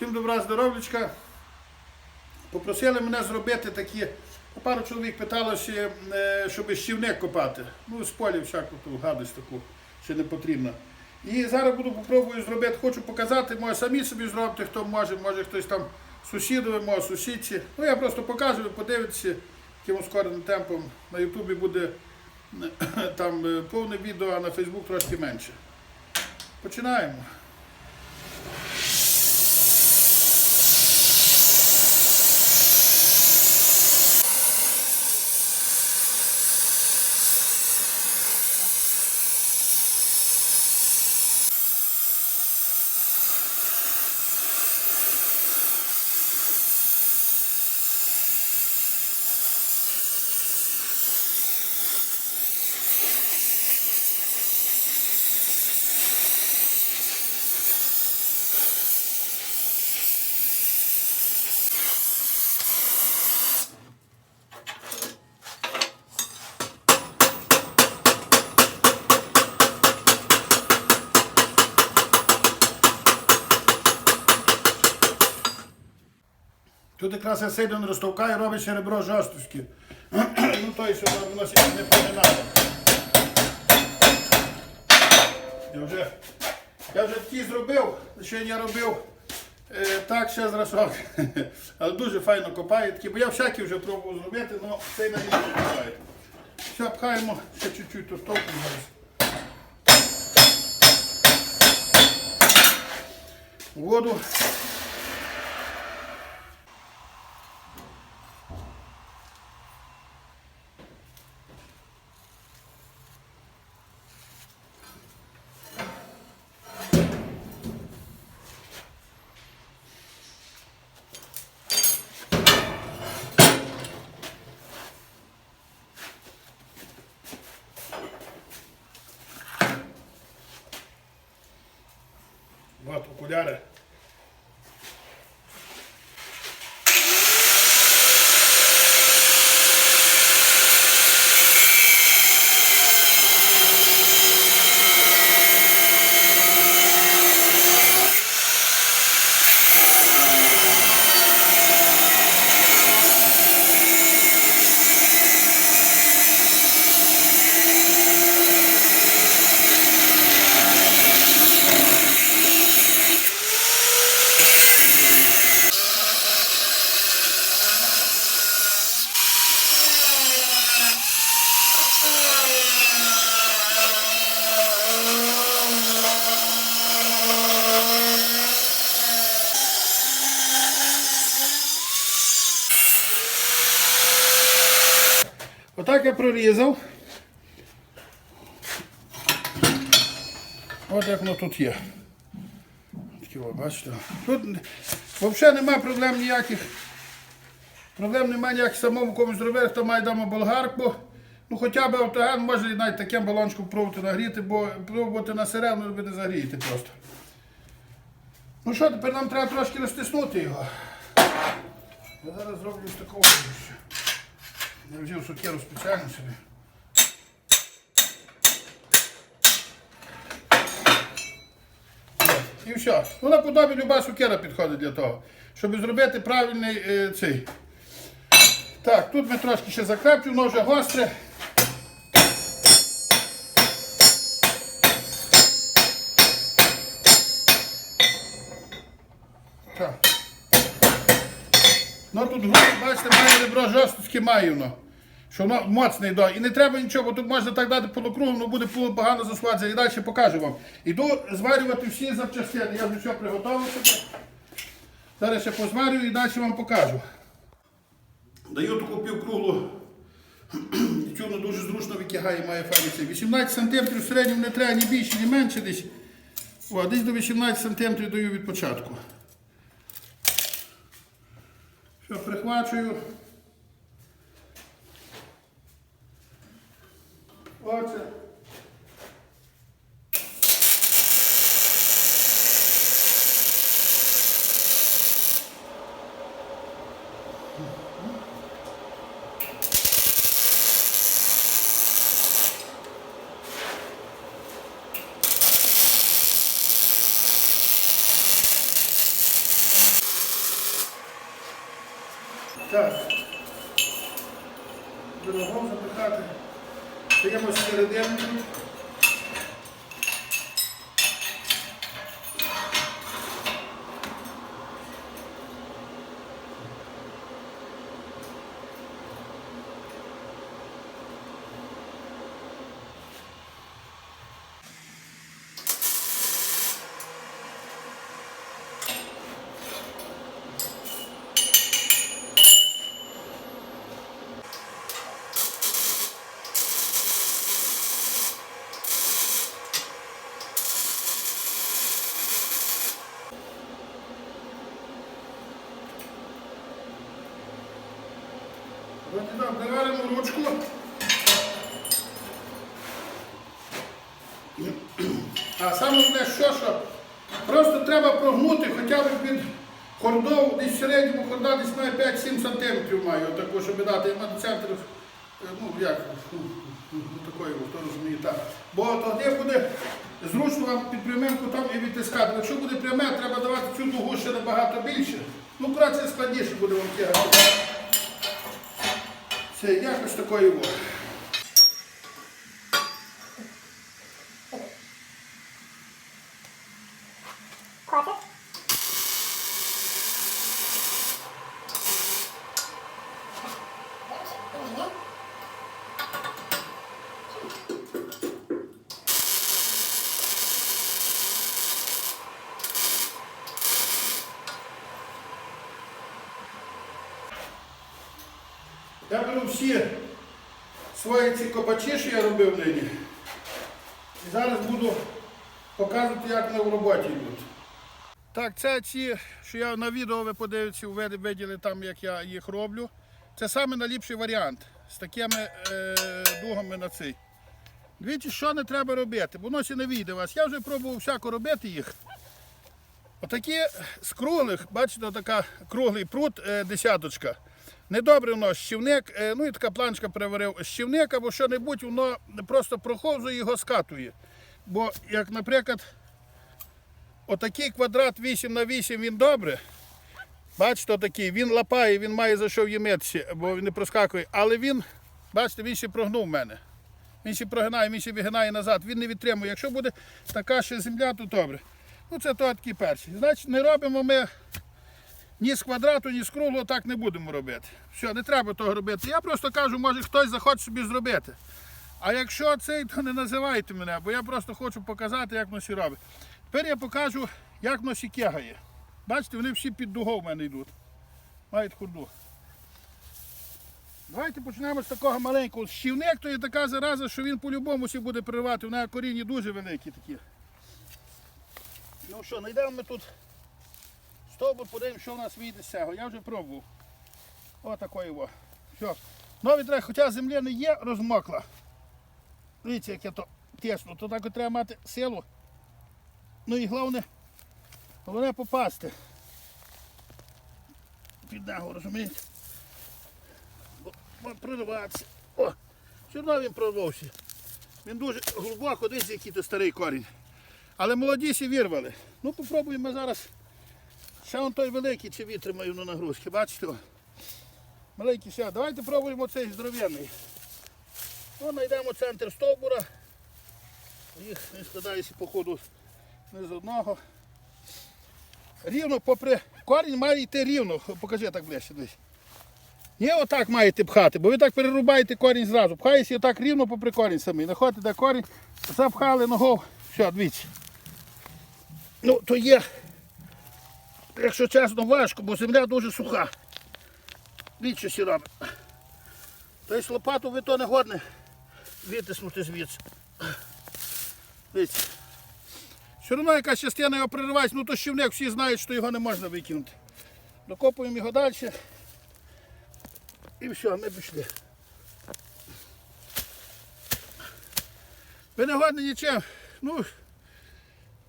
Всім добра здоров'ячка. Попросили мене зробити такі. Пару чоловік питало, е, щоб щівник копати. Ну, з полі всяку ту гадость таку, ще не потрібно. І зараз буду попробую зробити, хочу показати, може самі собі зробити, хто може, може хтось там сусідові, може сусідці. Ну я просто покажу, ви подивитеся, яким ускореним темпом. На Ютубі буде е, там е, повне відео, а на Фейсбук трошки менше. Починаємо. Тут якраз я сильно не робить ще ребро ну той, що воно не поминало. Я вже, я вже такі зробив, що я робив е, так ще зразок. Але дуже файно копає такі, бо я всякі вже пробував зробити, але цей навіть не копає. Все, пхаємо ще чуть-чуть тут зараз. Воду. procurar né? Отак я прорізав. От як воно тут є. Бачите. Тут взагалі немає проблем ніяких. Проблем немає ніяких самому комусь зробити, хто має вдома болгарку. Ну хоча б автоган може навіть таким балончиком пробувати нагріти, бо пробувати на сирену ви не загрієте просто. Ну що, тепер нам треба трошки розтиснути його. Я зараз зроблю з такого. Я взяв сукеру спеціально собі. І все. Ну, наподобі люба сукера підходить для того, щоб зробити правильний е, цей. Так, тут ми трошки ще закреплю, воно вже гостре. Ну тут грубо, бачите, має ребро жорстке має воно. Що воно моцне йде. І не треба нічого, бо тут можна так дати полукругу, воно буде погано засватися. І далі покажу вам. Іду зварювати всі запчастини. Я вже все приготував. Зараз ще позварю і далі вам покажу. Даю таку півкруглу. Воно дуже зручно витягає, має фабриці. 18 см в середньому не треба ні більше, ні менше десь. О, десь до 18 см даю від початку. Все, прихвачую. Оце. Так. Дорогом запихати. Даємо серединку. От, Приваримо ручку. А саме головне, що, що просто треба прогнути хоча б під кордов, десь в середньому корда десь має 5-7 сантиметрів маю, отаку, щоб дати я на центр, е, ну як, ну, ну, такої, хто розуміє, так. Бо тоді буде зручно вам під прямим кутом і відтискати. Якщо буде пряме, треба давати цю дугу ще набагато більше. Ну, праця складніше буде вам тягати. Це якось такої води. Я беру всі свої ці копачі, що я робив нині. І зараз буду показувати, як вони в роботі йдуть. Так, це ці, що я на відео ви подивитеся, виділи там, як я їх роблю. Це саме найліпший варіант з такими е, дугами на цей. Дивіться, що не треба робити, бо воно ще не вийде вас. Я вже пробував всяко робити їх. Отакі з круглих, бачите, така круглий прут, е, десяточка. Недобре воно щівник, е, ну і така планочка переварив щівник або що-небудь, воно просто проходжує його скатує. Бо, як, наприклад, отакий квадрат 8 на 8 він добре. Бачите, отакий, він лапає, він має за що в'їметься, бо він не проскакує. Але він, бачите, він ще прогнув мене. Він ще прогинає, він ще вигинає назад, він не відтримує. Якщо буде така ще земля, то добре. Ну це то такий перший. Значить, не робимо ми ні з квадрату, ні з круглого так не будемо робити. Все, не треба того робити. Я просто кажу, може хтось захоче собі зробити. А якщо цей, то не називайте мене, бо я просто хочу показати, як воно всі робить. Тепер я покажу, як воно всі кегає. Бачите, вони всі під дугою в мене йдуть. Мають хурду. Давайте почнемо з такого маленького. Щівник то є така зараза, що він по-любому всі буде приривати. У неї коріння дуже великі такі. Ну що, знайдемо ми тут стовбур, подивимось, що в нас вийде з цього. Я вже пробував. Отакої во. Все. Нові треба, хоча земля не є, розмокла. Дивіться, яке то тісно. То так треба мати силу. Ну і головне, головне попасти. Під ногу, розумієте? Прориватися. О, одно він прорвався. Він дуже глибоко, десь який то старий корінь. Але молоді сі вірвали. Ну попробуємо зараз. Ще он той великий чи вітримаю на нагрузки, бачите? Маленький ще. Давайте пробуємо цей здоров'яний. Ну, знайдемо центр стовбура. Їх не складається по ходу не з одного. Рівно попри корінь має йти рівно. Покажи так ближче десь. Не отак маєте пхати, бо ви так перерубаєте корінь зразу. Пхаєте отак рівно попри корінь самий. Знаходите де корінь, запхали ногу. Все, дивіться. Ну, то є, якщо чесно, важко, бо земля дуже суха. Дивіться, що сі робить. Тобто лопату ви то не годне витиснути звідси. Дивіться. Все одно якась частина його приривається, ну то щівник всі знають, що його не можна викинути. Докопуємо його далі. І все, ми пішли. Ви не годні нічим. Ну,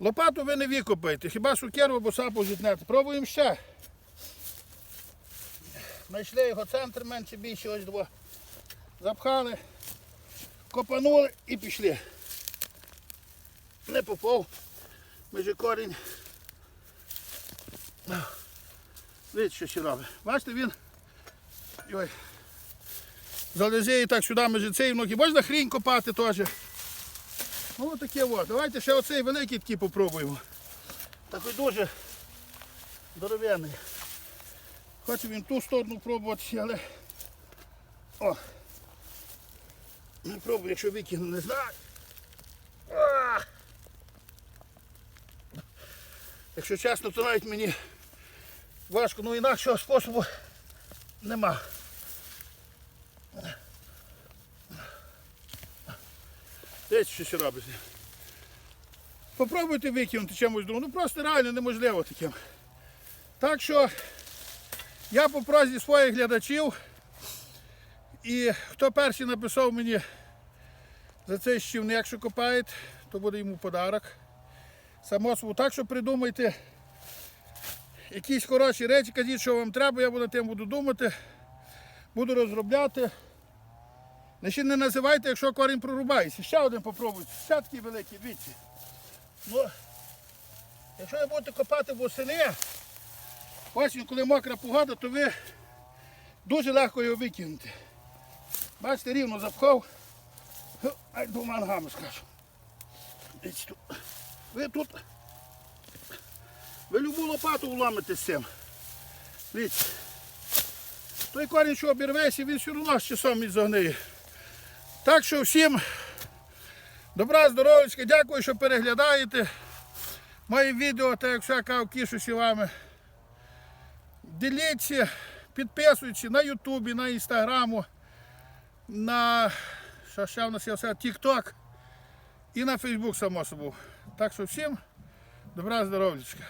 лопату ви не викопаєте, хіба сукеру або сапу зітнете. Пробуємо ще. Знайшли його центр менше більше, ось два. Запхали, копанули і пішли. Не попав. Межі корінь. Дивіться, що ще робить. Бачите, він Ой. Залезе і так сюди між цей ноги. Можна хрінь копати теж. Ну таке от. Давайте ще оцей великий такий попробуємо. Такий дуже здоровенний. Хочу він ту сторону пробувати, але. О! Не пробую, якщо викину, не знаю. А! Якщо чесно, то навіть мені важко, ну інакшого способу нема. Дивіться, що ще робить. Попробуйте викинути чимось другим. Ну просто реально неможливо таким. Так що я по просьбі своїх глядачів. І хто перший написав мені за цей щівник, що копає, то буде йому подарок. Само собою. Так що придумайте якісь хороші речі, кажіть, що вам треба, я над тим буду думати, буду розробляти. Не не називайте, якщо корінь прорубається. Ще один попробуйте. Ще такий великий, дивіться. Ну, якщо ви будете копати восени, осінь, коли мокра погода, то ви дуже легко його викинете. Бачите, рівно запхав. Ай, двома ногами скажу. Дивіться тут. Ви тут. Ви любу лопату вламите з цим. Дивіться. Той корінь, що обірвеся, він все одно з часом відзогниє. Так що всім добра, здоров'ячка, дякую, що переглядаєте мої відео, так як всяка вкішуся вами. Діліться, підписуйтесь на Ютубі, на Інстаграму, на що ще в нас є все, TikTok і на Фейсбук, само собою. Так що всім добра, здоров'ячка.